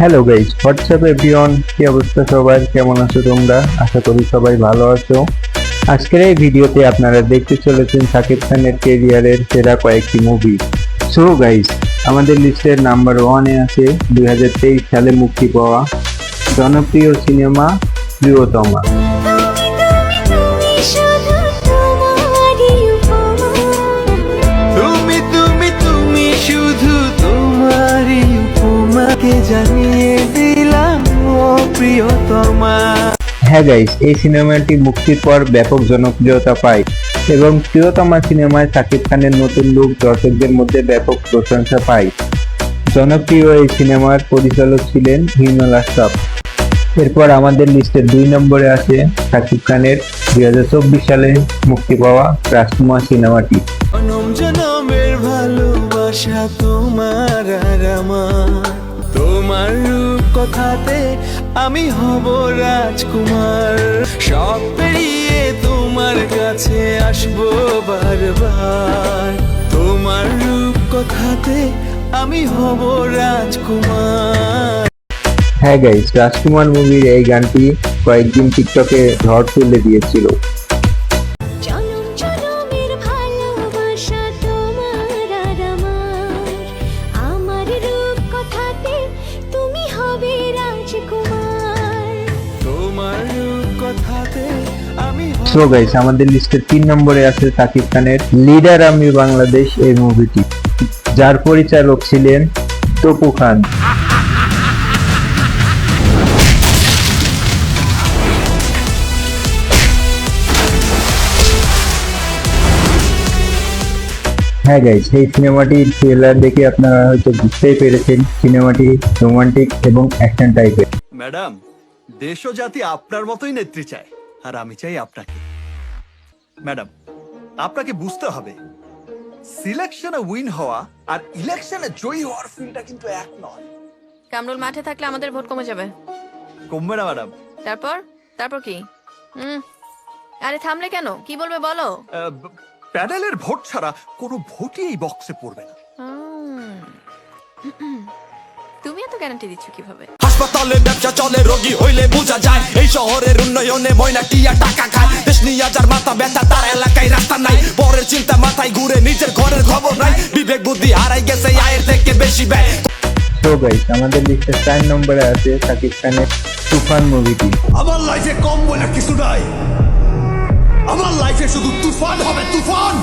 Hello guys WhatsApp everyone কি অবস্থা সবার? কেমন আছো তোমরা? আশা করি সবাই ভালো আছো। আজকের এই ভিডিওতে আপনারা দেখতে চলেছেন সাকিব খানের কেরিয়ারের সেরা কয়েকটি মুভি সো গাইজ আমাদের লিস্টের নাম্বার ওয়ানে আছে দু হাজার তেইশ সালে মুক্তি পাওয়া জনপ্রিয় সিনেমা প্রিয়তমা। হ্যাঁ গাইস এই সিনেমাটি মুক্তির পর ব্যাপক জনপ্রিয়তা পায় এবং প্রিয়তমা সিনেমায় সাকিব খানের নতুন লুক দর্শকদের মধ্যে ব্যাপক প্রশংসা পায়। জনপ্রিয় এই সিনেমার পরিচালক ছিলেন হিমাল এরপর আমাদের লিস্টের দুই নম্বরে আছে সাকিব খানের দুই হাজার চব্বিশ সালে মুক্তি পাওয়া রাজকুমার সিনেমাটি। তোমার কথাতে আমি হব রাজকুমার। সব পেরিয়ে তোমার কাছে আসব বারবার। তোমার রূপ কথাতে আমি হব রাজকুমার। হ্যাঁ গাইস রাজকুমার মুভির এই গানটি কয়েকদিন টিকটকে ঝড় তুলে দিয়েছিল। জনম জনমের ভালোবাসা তোমার আর আমার। আমার রূপ কথাতে তুমি হবে রাজকুমার। সো গাইস আমাদের লিস্টের তিন নম্বরে আছে সাকিব খানের লিডার আমি বাংলাদেশ এই মুভিটি যার পরিচালক ছিলেন তপু খান। হ্যাঁ গাইস এই সিনেমাটির ট্রেলার দেখে আপনারা হয়তো বুঝতেই পেরেছেন। সিনেমাটি রোমান্টিক এবং অ্যাকশন টাইপের ম্যাডাম দেশ ও জাতি আপনার মতোই নেত্রী চায় আর আমি চাই আপনাকে। ম্যাডাম আপনাকে বুঝতে হবে সিলেকশনে উইন হওয়া আর ইলেকশনে জয়ী হওয়ার ফিলটা কিন্তু এক নয়। কামরুল মাঠে থাকলে আমাদের ভোট কমে যাবে। কমবে না ম্যাডাম। তারপর? তারপর কি? হুম। আরে থামলে কেন? কি বলবে বলো? প্যানেলের ভোট ছাড়া কোনো ভোটই এই বক্সে পড়বে না। তুমি এত গ্যারান্টি দিচ্ছ কীভাবে? হাসপাতালে ব্যবসা চলে রোগী হইলে বোঝা যায় এই শহরের উন্নয়নে ময়না টিয়া টাকা খায়। দেশ নিয়ে যার মাথা ব্যথা তার এলাকায় রাস্তা নাই। পরের চিন্তা মাথায় ঘুরে নিজের ঘরের খবর নাই। বিবেক বুদ্ধি হারাই গেছে আয়ের থেকে বেশি ব্যয়। গাইস আমাদের লিস্টের চার নম্বরে আছে সাকিব খানের তুফান মুভিটি আমার লাইফে কম বলে কিছু নাই। আমার লাইফে শুধু তুফান হবে তুফান!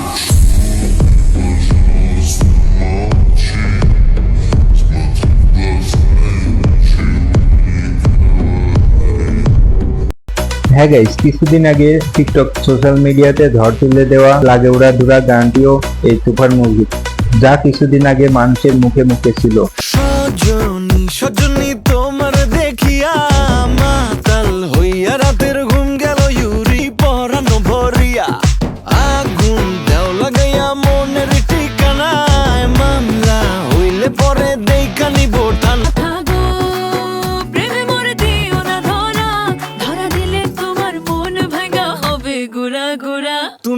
হ্যাঁ গাইস কিছুদিন আগে টিকটক সোশ্যাল মিডিয়াতে ঝড় তুলে দেওয়া লাগে উড়া ধুরা গানটিও এই তুফান মুভি যা কিছুদিন আগে মানুষের মুখে মুখে ছিল। সজনী সজনী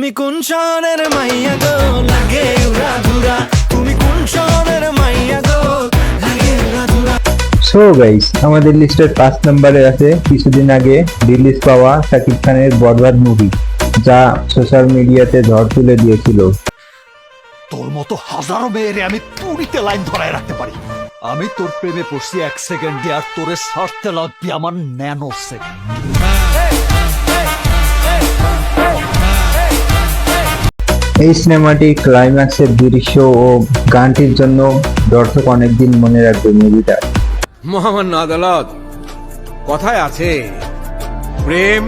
তুমি কোন শহরের মাইয়া গো? লাগে উড়া ধুরা। তুমি কোন শহরের মাইয়া গো? লাগে উড়া ধুরা। সো গাইস আমাদের লিস্টের পাঁচ নম্বরে আছে কিছুদিন আগে রিলিজ পাওয়া সাকিব খানের বরবাদ মুভি যা সোশ্যাল মিডিয়াতে ঝড় তুলে দিয়েছিল। তোর মতো হাজারো মেয়েরে আমি তুড়িতে লাইন ধরায় রাখতে পারি। আমি তোর প্রেমে পড়ছি এক সেকেন্ডে আর তোরে সারতে লাগবি আমার ন্যানো সেকেন্ড এই সিনেমাটি ক্লাইম্যাক্সের দৃশ্য ও গানটির জন্য দর্শক অনেকদিন মনে রাখবে মুভিটা। মহামান্য আদালত, কথায় আছে, প্রেম,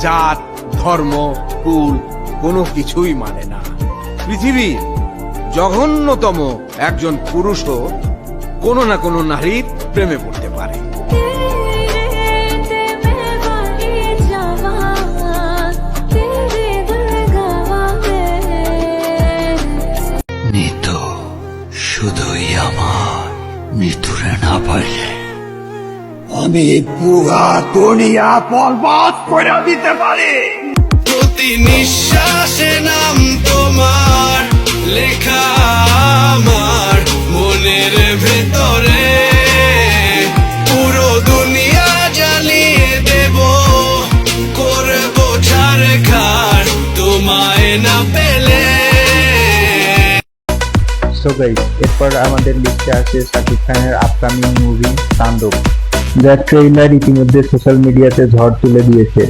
জাত, ধর্ম, কুল কোনো কিছুই মানে না। পৃথিবীর জঘন্যতম একজন পুরুষও কোনো না কোনো নারীর প্রেমে পড়তে মৃত্যুরে না পাইলে আমি পুরা দুনিয়া বরবাদ করে দিতে পারি। প্রতি নিঃশ্বাসে নাম তোমার লেখা সো গাইস এরপর আমাদের লিস্টে আছে শাকিব খানের আপকামিং মুভি তাণ্ডব। যার ট্রেইলার ইতিমধ্যে সোশ্যাল মিডিয়াতে ঝড় তুলে দিয়েছে।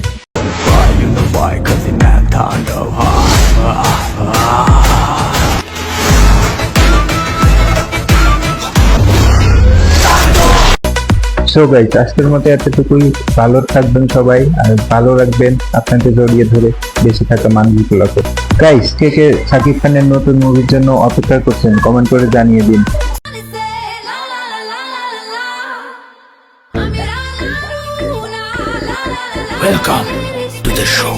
সো গাইস আজকের মতো এতটুকুই। ভালো থাকবেন সবাই, আর ভালো রাখবেন আপনাকে জড়িয়ে ধরে বেঁচে থাকা মানুষগুলোকে। গাইস কে কে শাকিব খানের নতুন মুভির জন্য অপেক্ষা করছেন কমেন্ট করে জানিয়ে দিন। Welcome to the show